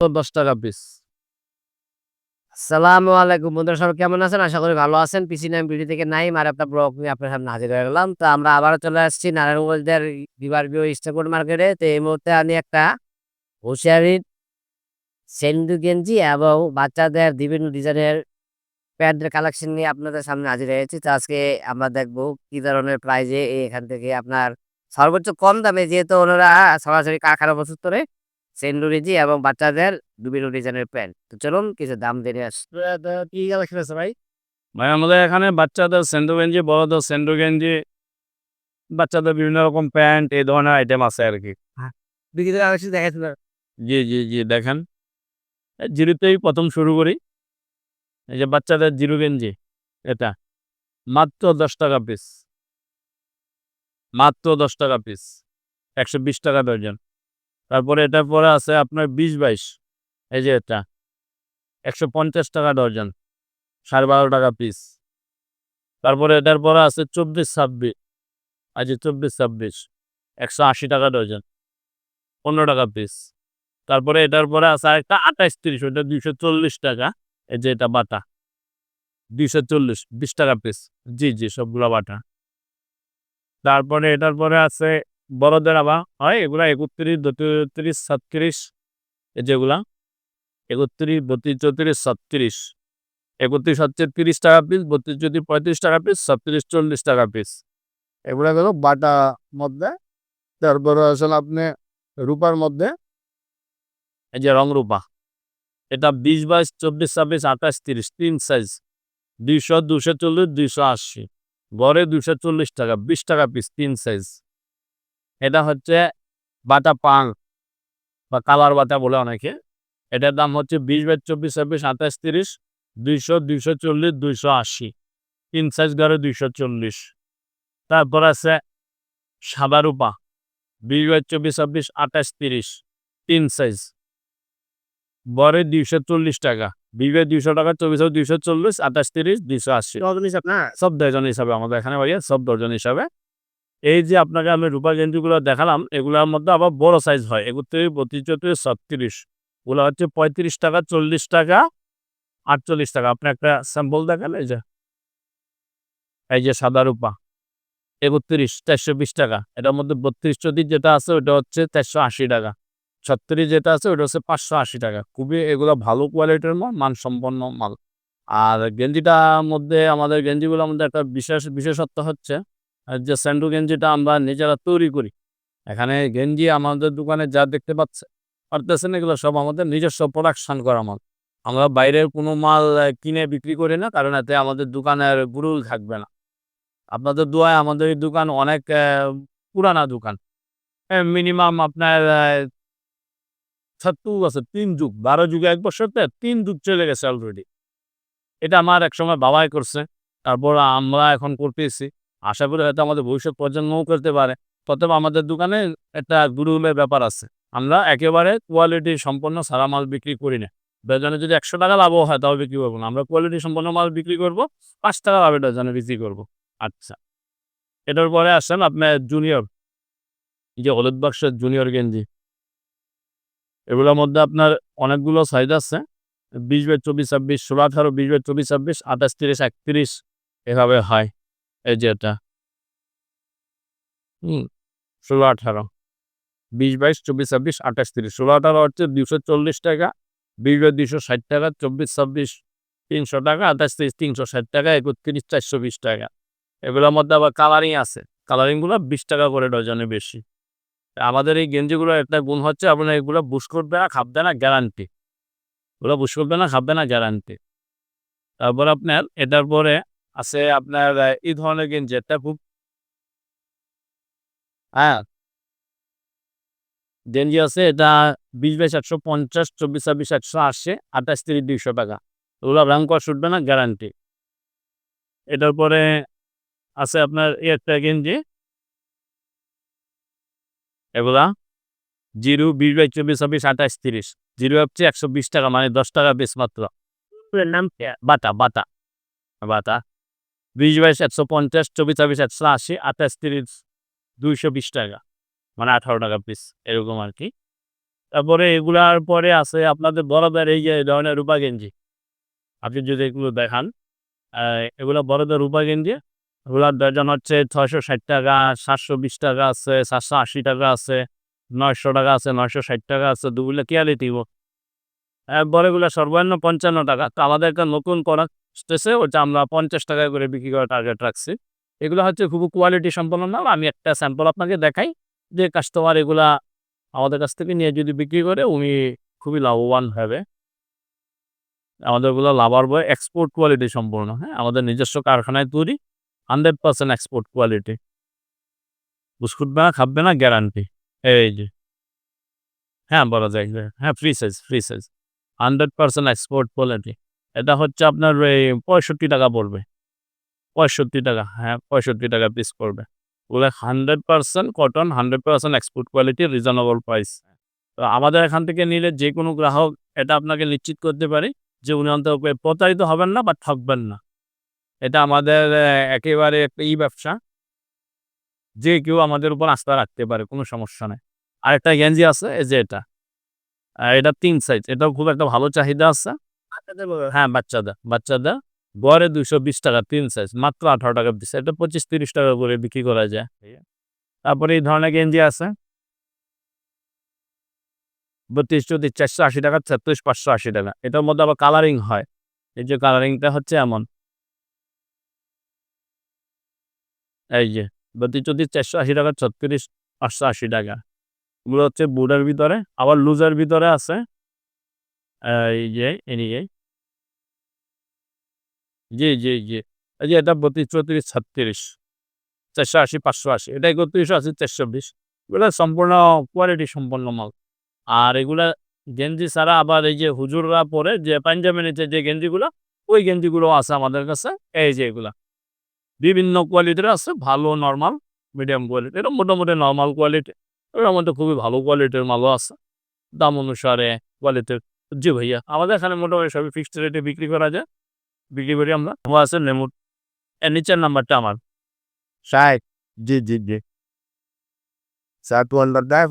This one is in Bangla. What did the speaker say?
দশ টাকা পিস আসসালামু আলাইকুম বন্ধুরা, সবাই কেমন আছেন? আশা করি ভালো আছেন। পিসি নাম ভিডিও থেকে নাইম আর আপনার ব্লগ নিয়ে আপনার সামনে হাজির হয়ে গেলাম। তো আমরা আবারও চলে আসছি নারায়ণগঞ্জের বিভাগীয় স্টেকন মার্কেটে তো এই মুহূর্তে আমি একটা হুঁশিয়ারির সেন্ডু গেঞ্জি এবং বাচ্চাদের বিভিন্ন ডিজাইনের প্যান্টের কালেকশন নিয়ে আপনাদের সামনে হাজির হয়েছি। তো আজকে আমরা দেখব কি ধরনের প্রাইজে এখান থেকে আপনার সর্বোচ্চ কম দামে, যেহেতু ওনারা সরাসরি কারখানা বছর করে সেন্ডু গেঞ্জি এবং বাচ্চাদের বিভিন্ন ডিজাইনের প্যান্ট। তো চলুন কিছু দাম জেনে আস। কি কালেকশন আছে ভাই? ভাই আমাদের এখানে বাচ্চাদের সেন্ডো গেঞ্জি বড়দের সেন্ডো গেঞ্জি বাচ্চাদের বিভিন্ন রকম প্যান্ট এই ধরনের আইটেম আছে আর কি। দেখাচ্ছিল জি জি জি দেখেন। জিরোতেই প্রথম শুরু করি। এই যে বাচ্চাদের জিরো গেঞ্জি এটা। মাত্র দশ টাকা পিস মাত্র দশ টাকা পিস একশো বিশ টাকা ডজন তারপরে এটার পরে আছে আপনার বিশ বাইশ। এই যে এটা। একশো পঞ্চাশ টাকা ডজন। সাড়ে বারো টাকা পিস তারপরে এটার পরে আছে চব্বিশ ছাব্বিশ। আজ চব্বিশ ছাব্বিশ। একশো আশি টাকা ডজন। পনেরো টাকা পিস তারপরে এটার পরে আছে আরেকটা আঠাইশ তিরিশ। ওটা দুইশো চল্লিশ টাকা। এই যে এটা বাটা। দুইশো চল্লিশ, বিশ টাকা পিস জি জি, সবগুলো বাটা। তারপরে এটার পরে আছে বড়দের আবার হয় এগুলা একত্রিশ বত্রিশ ছত্রিশ এই যেগুলা। একত্রিশ বত্রিশ চৌত্রিশ ছত্রিশ একত্রিশ হচ্ছে তিরিশ টাকা পিস বত্রিশ যদি পঁয়ত্রিশ টাকা পিস ছত্রিশ চল্লিশ টাকা পিস এগুলা গেল বাটা মধ্যে। তারপরে আসলে আপনি রূপার মধ্যে এই যে রং রূপা। এটা বিশ, বাইশ, চব্বিশ, ছাব্বিশ, আঠাশ, তিরিশ, তিন সাইজ দুইশো দুশো চল্লিশ, দুইশো আশি। গড়ে দুশো চল্লিশ টাকা, বিশ টাকা পিস তিন সাইজ এটা হচ্ছে বাটা পাং বা কালার বাটা বলে অনেকে। এটার দাম হচ্ছে বিশ বাইশ চব্বিশ ছাব্বিশ আঠাশ তিরিশ দুইশো দুইশো চল্লিশ দুইশো আশি। তিন সাইজ গড়ে দুইশো চল্লিশ। তারপর আছে সাদা রূপা বিশ বাইশ চব্বিশ ছাব্বিশ আঠাশ তিরিশ। তিন সাইজ। বরে দুইশো চল্লিশ টাকা বিবে দুইশো টাকা চব্বিশ দুইশো চল্লিশ আঠাশ তিরিশ দুইশো আশি। সব ডজন হিসাবে আমাদের এখানে ভাইয়া সব ডজন হিসাবে। এই যে আপনাকে আমি রূপা গেঞ্জিগুলো দেখালাম, এগুলোর মধ্যে আবার বড় সাইজ হয়। একত্রিশ বত্রিশ চৌত্রিশ, ছত্রিশ। ওগুলো হচ্ছে পঁয়ত্রিশ টাকা, চল্লিশ টাকা, আটচল্লিশ টাকা। আপনি একটা স্যাম্পল দেখেন, এই যে। এই যে সাদা রূপা, একত্রিশ, চারশো বিশ টাকা। এটার মধ্যে বত্রিশ চৌত্রিশ যেটা আছে ওটা হচ্ছে চারশো আশি টাকা। ছত্রিশ যেটা আছে ওটা হচ্ছে পাঁচশো আশি টাকা। খুবই এগুলো ভালো কোয়ালিটির মাল, মানসম্পন্ন মাল। আর গেঞ্জিটার মধ্যে, আমাদের গেঞ্জিগুলোর মধ্যে একটা বিশেষ, বিশেষত্ব হচ্ছে যে স্যান্ডু গেঞ্জিটা আমরা নিজেরা তৈরি করি। এখানে গেঞ্জি আমাদের দোকানে যা দেখতে পাচ্ছে, পারতেছেন এগুলো সব আমাদের নিজস্ব প্রোডাকশন করা মাল। আমরা বাইরের কোনো মাল কিনে বিক্রি করি না, কারণ এতে আমাদের দোকানের গুরুল থাকবে না। আপনাদের দোয়ায় আমাদের এই দোকান অনেক পুরানা দোকান। মিনিমাম আপনার ছাত্তু আছে তিন যুগ, বারো যুগে, এক বছরতে তিন যুগ চলে গেছে অলরেডি এটা আমার একসময় বাবাই করছে, তারপর আমরা এখন করতেছি। আশা করি হয়তো আমাদের ভবিষ্যৎ প্রজন্মও করতে পারে। তবে আমাদের দোকানে একটা গুরুলের ব্যাপার আছে। আমরা একেবারে কোয়ালিটি সম্পন্ন সারা মাল বিক্রি করি না। ডজনে যদি একশো টাকা লাভও হয় তাও বিক্রি করব না। আমরা কোয়ালিটি সম্পন্ন মাল বিক্রি করব, পাঁচ টাকা লাভে ডজনে বিক্রি করব। আচ্ছা। এটার পরে আসেন আপনার জুনিয়র যে হলুদ বাক্সের জুনিয়র গেঞ্জি। এগুলোর মধ্যে আপনার অনেকগুলো সাইজ আছে। বিশ বাই চব্বিশ ছাব্বিশ, ষোলো আঠারো, বিশ বাই চব্বিশ ছাব্বিশ, আঠাশ, তিরিশ, একত্রিশ এভাবে হয় এই যে এটা। হুম, ষোলো আঠারো। বিশ, বাইশ, চব্বিশ, ছাব্বিশ, আঠাশ, তিরিশ। ষোলো আঠারো হচ্ছে দুশো চল্লিশ টাকা, বিশ বাই দুশো ষাট টাকা, চব্বিশ, ছাব্বিশ, তিনশো টাকা, আঠাশ তিরিশ তিনশো ষাট টাকা, একত্রিশ, চারশো বিশ টাকা। এগুলোর মধ্যে আবার কালারিং আছে। কালারিংগুলো বিশ টাকা করে ডজনে বেশি। আমাদের এই গেঞ্জিগুলো একটা গুণ হচ্ছে আপনার এগুলো বুশ করবে না খাববে না গ্যারান্টি ওগুলো বুশ করবে না খাববে না গ্যারান্টি তারপর আপনার, এটার পরে আছে আপনার এই ধরনের গেঞ্জি একটা খুব হ্যাঁ। গেঞ্জি আছে, এটা বিশ বাইশ একশো পঞ্চাশ, চব্বিশ ছাব্বিশ একশো আশি, আঠাশ, তিরিশ, দুইশো টাকা। ওগুলো রং করা ছুটবে না গ্যারান্টি এটার পরে আছে আপনার এই একটা গেঞ্জি এগুলা জিরো, বিশ বাই চব্বিশ, ছাব্বিশ, আঠাশ, তিরিশ। জিরো হচ্ছে একশো বিশ টাকা মানে দশ টাকা বেশ মাত্র। নাম বাটা বাটা। বাটা। বিশ বাইশ একশো পঞ্চাশ, চব্বিশ ছাব্বিশ একশো আশি, আঠাশ তিরিশ দুইশো বিশ টাকা। মানে আঠারো টাকা পিস এরকম আর কি। তারপরে এগুলার পরে আছে আপনাদের বড়দের এই যে ধরনের রূপা গেঞ্জি। আপনি যদি এগুলো দেখান এগুলো বড়দের রূপা গেঞ্জি, এগুলার ডজন হচ্ছে ছয়শো ষাট টাকা, সাতশো বিশ টাকা আছে, সাতশো আশি টাকা আছে, নয়শো টাকা আছে, নয়শো ষাট টাকা আছে, দুগুলো কোয়ালিটি বড়গুলো সর্বনিম্ন পঞ্চান্ন টাকা। তো আমাদের একটা নতুন প্রোডাক্ট আসতেছে ওটা আমরা পঞ্চাশ টাকা করে বিক্রি করার টার্গেট রাখছি। এগুলো হচ্ছে খুব কোয়ালিটি সম্পন্ন না আমি একটা স্যাম্পল আপনাকে দেখাই যে কাস্টমার এগুলা আমাদের কাছ থেকে নিয়ে যদি বিক্রি করে, উনি খুবই লাভবান হবে। আমাদেরগুলো লাভার বয় এক্সপোর্ট কোয়ালিটি সম্পূর্ণ হ্যাঁ? আমাদের নিজস্ব কারখানায় তৈরি হান্ড্রেড পার্সেন্ট এক্সপোর্ট কোয়ালিটি বুঝকুটবে না খাবে না গ্যারান্টি এই যে। হ্যাঁ বলা যায় হ্যাঁ free size free size hundred percent export quality এটা হচ্ছে আপনার এই পঁয়ষট্টি টাকা পড়বে। পঁয়ষট্টি টাকা হ্যাঁ পঁয়ষট্টি টাকা পিস পড়বে। ওগুলো hundred percent cotton hundred percent export quality reasonable price তো আমাদের এখান থেকে নিলে যে কোনো গ্রাহক এটা আপনাকে নিশ্চিত করতে পারি যে উনি অন্তত প্রতারিত হবেন না বা ঠকবেন না। এটা আমাদের একেবারে একটা ই ব্যবসা। যে কেউ আমাদের উপর আস্থা রাখতে পারে, কোনো সমস্যা নেই। আরেকটা গেঞ্জি আছে, এই যে এটা। এটা তিন সাইজ এটাও খুব একটা ভালো চাহিদা আছে। হ্যাঁ বাচ্চাদের বাচ্চাদের গড়ে দুইশো বিশ টাকা তিন সাইজ মাত্র আঠারো টাকা পিস এটা পঁচিশ তিরিশ টাকা করে বিক্রি করা যায়। তারপরে এই ধরনের গেঞ্জি আছে। বত্রিশ চৌত্রিশ চারশো আশি টাকা ছত্রিশ পাঁচশো আশি টাকা। এটার মধ্যে আবার কালারিং হয়। এই যে কালারিংটা হচ্ছে এমন। এই যে বত্রিশ চৌত্রিশ চারশো আশি টাকা ছত্রিশ পাঁচশো আশি টাকা। এগুলো হচ্ছে বুডের ভিতরে। আবার লুজের ভিতরে আছে। যে এনিয়ে জি জি জি। এই যে এটা বত্রিশ, চৌত্রিশ ছত্রিশ চারশো আশি, পাঁচশো আশি, এটা একত্রিশশো আশি চারশো বিশ এগুলো সম্পূর্ণ কোয়ালিটি সম্পন্ন মাল। আর এগুলা গেঞ্জি ছাড়া আবার এই যে হুজুররা পরে যে পাঞ্জাবি নিচে যে গেঞ্জিগুলো, ওই গেঞ্জিগুলো আছে আমাদের কাছে। এই যে এগুলা। বিভিন্ন কোয়ালিটির আছে, ভালো নর্মাল মিডিয়াম কোয়ালিটি এটা মোটামুটি নর্মাল কোয়ালিটি এর মধ্যে খুবই ভালো কোয়ালিটির মালও আছে। দাম অনুসারে কোয়ালিটির জি ভাইয়া, আমাদের এখানে মোটামুটি সবই ফিক্সড রেটে বিক্রি করা যায়। বিক্রি করি আমরা। ও আছে লেমু নিচের নাম্বারটা আমার। ষাট। জি জি জি। সাত ওয়ান্ডার দেয়